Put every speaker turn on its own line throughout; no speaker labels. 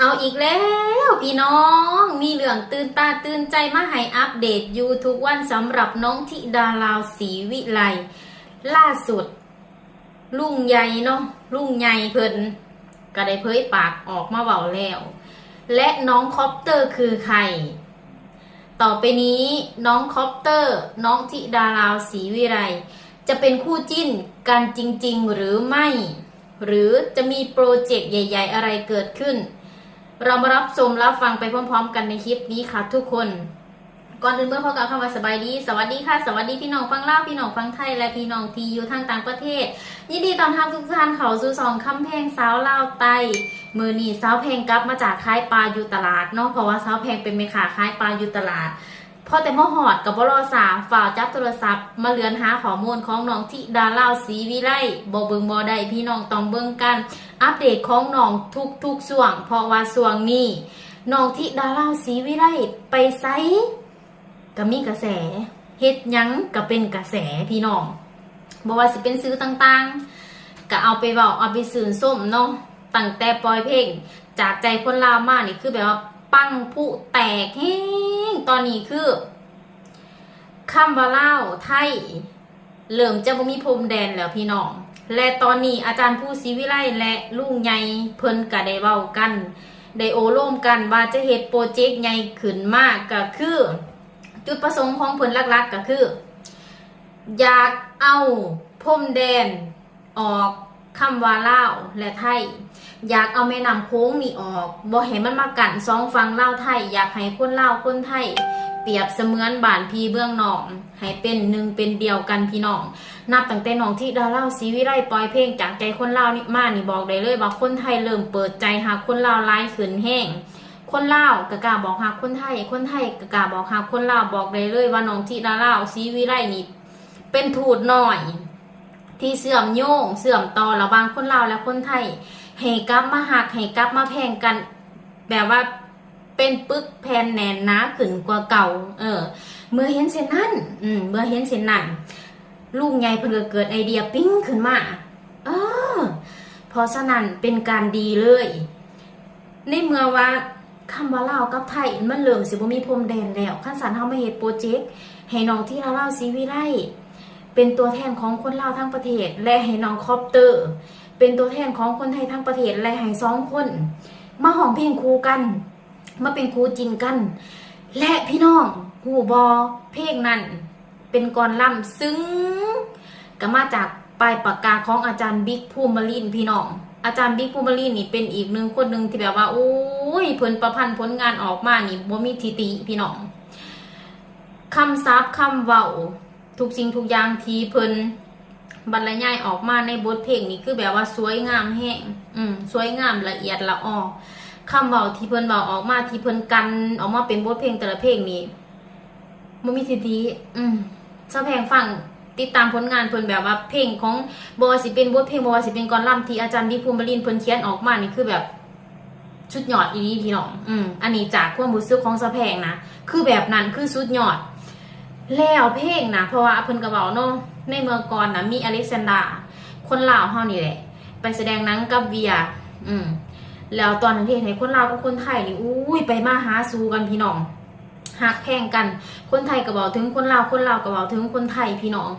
เอาอีกแล้วพี่น้องมีเรื่องตื่นตาตื่นใจมาให้อัปเดตอยู่ทุกวันสำหรับน้องธิดาลาวศรีวิไลล่าสุด ลุงใหญ่เนาะลุงใหญ่เพิ่นก็ได้เผยปากออกมาเบาแล้ว และน้องคอปเตอร์คือใคร ต่อไปนี้น้องคอปเตอร์ น้องธิดาลาวศรีวิไลจะเป็นคู่จิ้นกันจริง ๆ หรือไม่ หรือจะมีโปรเจกต์ใหญ่ ๆ อะไรเกิดขึ้น เรามารับชมรับฟังไปพร้อม ๆ กันในคลิปนี้ค่ะทุกคน ก่อนอื่นเมื่อพอกับคำว่าสบายดี สวัสดีค่ะ สวัสดีพี่น้องฟังล่าพี่น้องฟังไทย และพี่น้องที่อยู่ทางต่างประเทศ ยินดีต้อนรับทุกท่านเข้าสู่สองคำเพลงสาวลาวไตมือนีสาวเพลงกลับมาจากค่ายปลาอยู่ตลาดเนาะเพราะว่าสาวเพลงเป็นเมขาค่ายปลาอยู่ตลาด พอแต่มอหอดกับบรอสาฝ่าจับโทรศัพท์ มาเลือนหาข้อมูลของน้องที่ดาเล่าสีวิไลบอเบิงบอได้พี่น้องต้องเบิ่งกัน อัปเดตของน้องทุกทุกส่วง เพราะว่าส่วงนี้น้องที่ดาเล่าสีวิไลไปไซก็มีกระแสเฮ็ดยังก็เป็นกระแสพี่น้องบอกว่าสิเป็นซื้อต่างๆ ก็เอาไปบอกเอาไปสื่นส้มเนาะตั้งแต่ปล่อยเพลง จากใจคนลาวมากนี่คือแบบว่า ปังผู้แตกแห้ ตอนนี้คือคำว่าเล่าไทยเริ่มจะบ่มีพรมแดนแล้วพี่น้อง และตอนนี้อาจารย์ผู้ศรีวิไลและลุงใหญ่เพิ่นก็ได้เว้ากันได้โอโล่มกันว่าจะเฮ็ดโปรเจกต์ใหญ่ขึ้นมากก็คือ จุดประสงค์ของเพิ่นหลักๆก็คือ อยากเอาพรมแดนออก คำว่าเล่าและไทย อยากเอาแม่น้ำโค้งนี่ออกบ่ให้มันมากันสองฝั่งลาไทย อยากให้คนเล่าคนไทย เปรียบเสมือนบ้านพี่เบื้องนองให้เป็นหนึ่งเป็นเดียวกันพี่น้องนับตั้งแต่น้องที่ดาเล่าศรีวิไลปล่อยเพลงจากใจคนเล่านี่มานี่บอกได้เลยว่าคนไทยเริ่มเปิดใจหาคนเล่าไล่ขืนแห้งคนเล่ากะกล้าบอกหาคนไทย คนไทยกะกล้าบอกหาคนเล่าบอกได้เลยว่าน้องที่ดาเล่าศรีวิไลนี่เป็นทูตหน่อย ที่เสื่อมโยงเสื่อมต่อระหว่างคนลาวและคนไทยให้กลับมาหักให้กลับมาแพงกัน แบบว่าเป็นปึกแผ่นแน่นหนาขึ้นกว่าเก่า เออ เมื่อเห็นเช่นนั้นอืมเมื่อเห็นเช่นนั้นลูกใหญ่เพิ่นก็เกิดไอเดียปิ้งขึ้นมา เออเพราะฉะนั้นเป็นการดีเลย ในเมื่อว่าคำว่าลาวกับไทยมันเริ่มสิบ่มีพรมแดนแล้วขั้นสันเฮามาเฮ็ดโปรเจกต์ให้น้องที่ลาวลาวซีวิไล เป็นตัวแทนของคนลาวทั้งประเทศ และให้น้องคอปเตอร์ เป็นตัวแทนของคนไทยทั้งประเทศและให้สองคน มาห้องเพลงครูกัน มาเป็นครูจินกัน และพี่น้องหูบอเพลงนั้น เป็นกรล่ำซึ้งก็มาจากปลายปากกาของอาจารย์บิ๊กภูมิลินพี่น้อง อาจารย์บิ๊กภูมิลินนี่เป็นอีกหนึ่งคนหนึ่งที่แบบว่าโอ้ยผลประพันธ์ผลงานออกมานี่บ่มีทิติพี่น้องคำซับคำเว้า ทุกสิ่งทุกอย่างที่เพิ่นบรรยายออกมาในบทเพลงนี่คือแบบว่าสวยงามแห้งอืมสวยงามละเอียดละออคำเว้าที่เพิ่นเว้าออกมาที่เพิ่นกันออกมาเป็นบทเพลงแต่ละเพลงนี่บ่มีทิติอืมชาวแพงฟังติดตามผลงานเพิ่นแบบว่าเพลงของบ่ว่าสิเป็นบทเพลงบ่ว่าสิเป็นกลอนล่ำที่อาจารย์ดิภูมิบรินเพิ่นเขียนออกมานี่คือแบบชุดยอดอีนี้พี่น้อง อืม อันนี้จากความรู้สึกของสะแพงนะ คือแบบนั้นคือสุดยอด แล้วเพลงนะเพราะว่าเพิ่นกระเบาเนาะในเมื่อก่อนนะมีอเล็กซานดราคนลาวเฮานี่แหละ ไปแสดงนังกับเวีย อืมแล้วตอนนั้นที่เห็นคนลาวกับคนไทยนี่อุ้ยไปมาหาสู่กันพี่น้องหักแข่งกัน คนไทยก็บอกถึงคนลาวคนลาวก็บอกถึงคนไทยพี่น้อง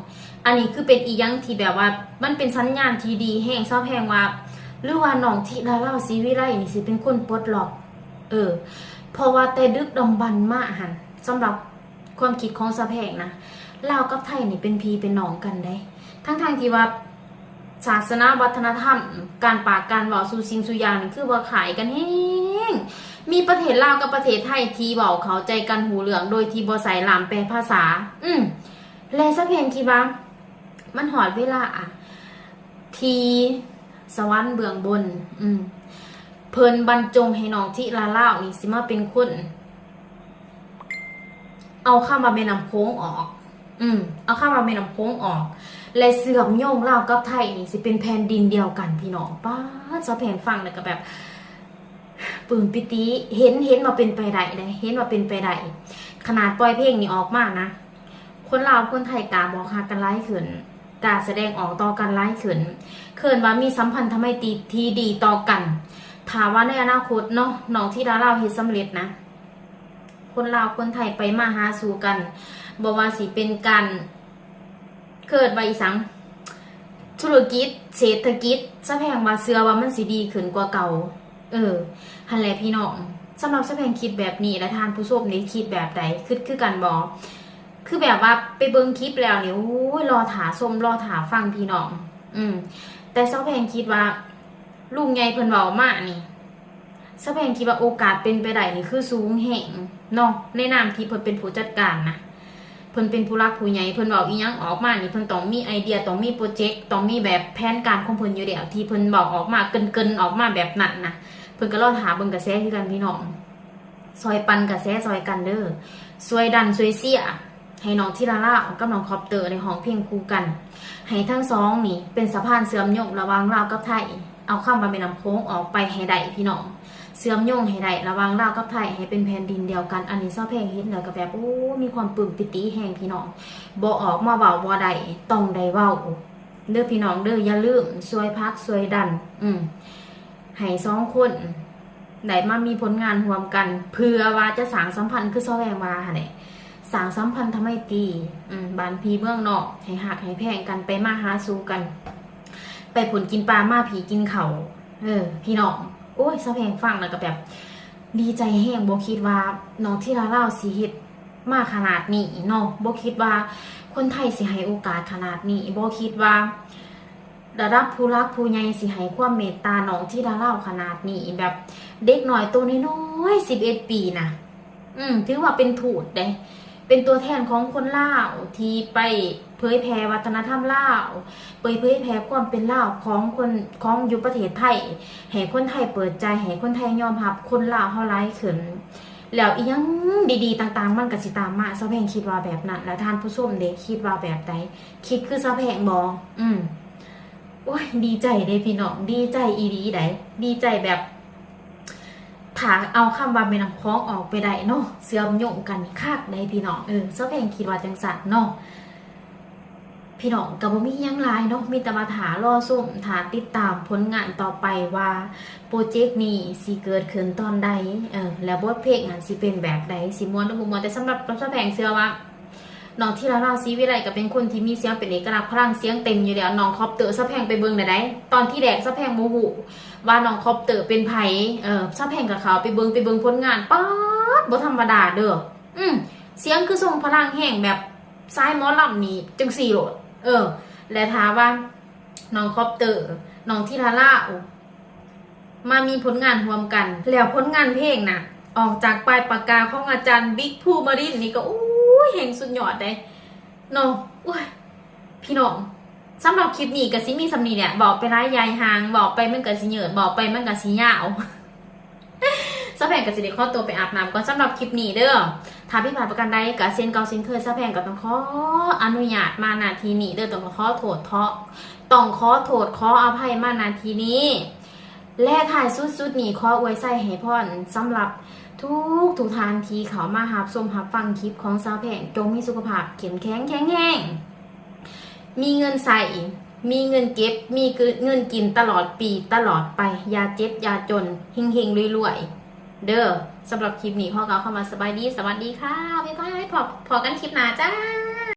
อันนี้คือเป็นอีหยังที่แบบว่า มันเป็นสัญญาณที่ดีแห่งเศร้าแพงว่าหรือว่าน้องที่ลาเล่าซีวิไลนี่สิเป็นคนปลดล็อก เออเพราะว่าแต่ดึกดำบรรพ์มากหันสำหรับ ความคิดของสะแพงนะลาวกับไทยนี่เป็นพีเป็นน้องกันได้ ทั้งทางที่ว่าศาสนาวัฒนธรรม การปากการเว้าสู่สิ่งสู่อย่างนี่คือว่าขายกันแห้งมีประเทศลาวกับประเทศไทยที่เว้าเขาใจกันหูเหลืองโดยที่บ่ใส่ลามแปลภาษา อืมและสะเพงคิดว่า มันหอดเวลาอะทีสวรรค์เบื้องบน อืม เพิ่นบรรจงให้น้องที่ลาเล่านี่สิมาเป็นคน เอาข้ามมาเป็นน้ำโค้งออก อืม เอาข้ามมาเป็นน้ำโค้งออก และเสื่อมโยงลาวกับไทยนี่สิเป็นแผ่นดินเดียวกันพี่น้องป้าดจะแผนฟังแล้วก็แบบปลื้มปิติเห็นเห็นมาเป็นไปได้เลยเห็นมาเป็นไปได้ขนาดปล่อยเพลงนี่ออกมานะ คนลาวคนไทยกาบอกหากันไล่ขืนกาแสดงออกต่อกันไล่ขืนเขินว่ามีสัมพันธ์ทำไมตรีที่ดีต่อกันถามว่าในอนาคตเนาะน้องที่ดาราเฮ็ดสำเร็จนะ คนลาวคนไทยไปมาหาสู่กันบอกว่าสิเป็นการเกิดไว้อีสัง ธุรกิจ เศรษฐกิจสะแพงว่าเสือว่ามันสิดีขึ้นกว่าเก่า เออหันแหละพี่น้องสำหรับสะแพงคิดแบบนี้และทานผู้ชมนี่คิดแบบใดคือคือกันบอกคือแบบว่าไปเบิ่งคลิปแล้วเนี่โอ้ยรอถาชมรอถาฟังพี่น้อง อืม แต่สะแพงคิดว่า ลุงไงเพิ่นเว้ามานี่ สะแพงคิดว่าโอกาสเป็นไปได้นี่คือสูงแห่งเนาะในนามที่เพิ่นเป็นผู้จัดการนะเพิ่นเป็นผู้รักผู้ใหญ่เพิ่นเว้าอีหยังออกมานี่เพิ่นต้องมีไอเดียต้องมีโปรเจกต์ต้องมีแบบแผนการของเพิ่นอยู่แล้วที่เพิ่นบอกออกมาเกินๆออกมาแบบนั้นนะเพิ่นก็รอหาเบิ่งกระแสคือกันพี่น้องซอยปันกระแสซอยกันเด้อซวยดันซวยเสียให้น้องที่ลาล่ากับน้องคอปเตอร์ในห้องเพลงคู่กัน ให้ทั้งสองนี่เป็นสะพานเสื่อมโยงระว่างลาวกับไทย เอาข้ามมาเป็นน้ำโค้งออกไปให้ได้พี่น้อง เสื่อมโยงให้ได้ระว่างลาวกับไทยให้เป็นแผ่นดินเดียวกัน อันนี้เศร้าเพลงเฮ็ดแล้วก็แบบโอ้มีความปลื้มปิติแห่งพี่น้องบ่ออกมาเว้าบ่ได้ต้องได้เว้าเด้อพี่น้องเด้ออย่าลืมช่วยพักช่วยดัน อืมให้สองคนได้มามีผลงานร่วมกัน เพื่อว่าจะสางสัมพันธ์คือเศร้าแวงว่าหั่นแหละสางสัมพันธ์ทำให้ตีอืมบ้านพี่เมืองนอกให้หักให้แพงกันไปมาหาสู่กัน ไปผลกินปลามาผีกินเขาเออ พี่น้อง โอ้ยสะเพงฟังแล้วก็แบบ ดีใจแห้งบ่คิดว่าน้องที่ลาเล่าสิเฮ็ดมากขนาดนี้เนาะบ่คิดว่าคนไทยสิให้โอกาสขนาดนี้บ่คิดว่าระดับผู้รักผู้ใหญ่สิให้ความเมตตาน้องที่ดาเล่าขนาดนี้แบบเด็กหน่อยตัวน้อยๆ11ปีนะอืมถือว่าเป็นถูดเด้ เป็นตัวแทนของคนลาวที่ไปเผยแพร่วัฒนธรรมลาวไปเผยแพร่ความเป็นลาวของคนของอยู่ประเทศไทยให้คนไทยเปิดใจให้คนไทยยอมรับคนลาวเฮาไลฟ์ขึ้นแล้วอีหยังดีๆ ต่างๆ มันก็สิตามมาซะแพงคิดว่าแบบนั้น แล้วท่านผู้ชมเด็กคิดว่าแบบใดคิดคือซะแพงบ่อืมโอ้ยดีใจเด้พี่น้องดีใจอีดีไดดีใจแบบ ถาเอาคำว่าเป็นน้ำคล้องออกไปได้เนาะเสื่อมโยงกันคักได้พี่น้องเออซะแพงคิดว่าจังสันเนาะพี่น้องกับบ่มียังลายเนาะมีแต่มาถารอส้มถาติดตามผลงานต่อไปว่าโปรเจกต์นี้สิเกิดขึ้นตอนใดเออแล้วบทเพลงงานสิเป็นแบบใดสิมวนหรือบ่มวนแต่สำหรับรับแพงเสื้อว่า น้องที่ลาลาซีวิไลก็เป็นคนที่มีเสียงเป็นเอกลักษณ์พลังเสียงเต็มอยู่แล้วน้องคอปเตอร์ซะแพงไปเบิ่งได้ไดตอนที่แดกซะแพงโมโหว่าน้องคอปเตอร์เป็นไผเออซะแพงกับเขาไปเบิ่งไปเบิ่งผลงานป๊าดบ่ธรรมดาเด้ออืมเสียงคือทรงพลังแห่งแบบซ้ายมอลำนี่จังสี่โหลด เออ และถามว่าน้องคอปเตอร์น้องที่ลาล่ามามีผลงานรวมกัน แล้วผลงานเพลงน่ะ ออกจากปลายปากกาของอาจารย์บิ๊กภูมารินนี่ก็อู้ แห่งสุดยอดเลยเนาะอุ้ยพี่น้องสำหรับคลิปนี้กับซิมีสำนีเนี่ยบอกไปร้ายยายหางบอกไปมันกับสิเหยิดบอกไปมันกับสิยาวสะแพงกับสิเดข้อตัวไปอาบน้ำก่อนสำหรับคลิปนี้เด้อถ้าพี่ผ่านประกันใดกับเซนเกาเซนเคยสะแพงกับต้องขออนุญาตมานาทีนี้เด้อต้องขอโทษเทาะต้องขอโทษขออภัยมานาทีนี้ และถ่ายสุดๆนี้ขออวยใส่ให้พ่อนสำหรับ ทุกทุกทานทีเขามาหับสมหับฟังคลิปของสาวแพงจงมีสุขภาพเข้มแข็งแข็งแรงมีเงินใส่มีเงินเก็บ มีเงินกินตลอดปีตลอดไปยาเจ็บยาจนเฮงเฮงรวยๆเด้อสำหรับคลิปนี้พ่อเกาเข้ามาสบายดี สวัสดีค่ะบ๊ายบายพอพอกันคลิปหน้าจ้า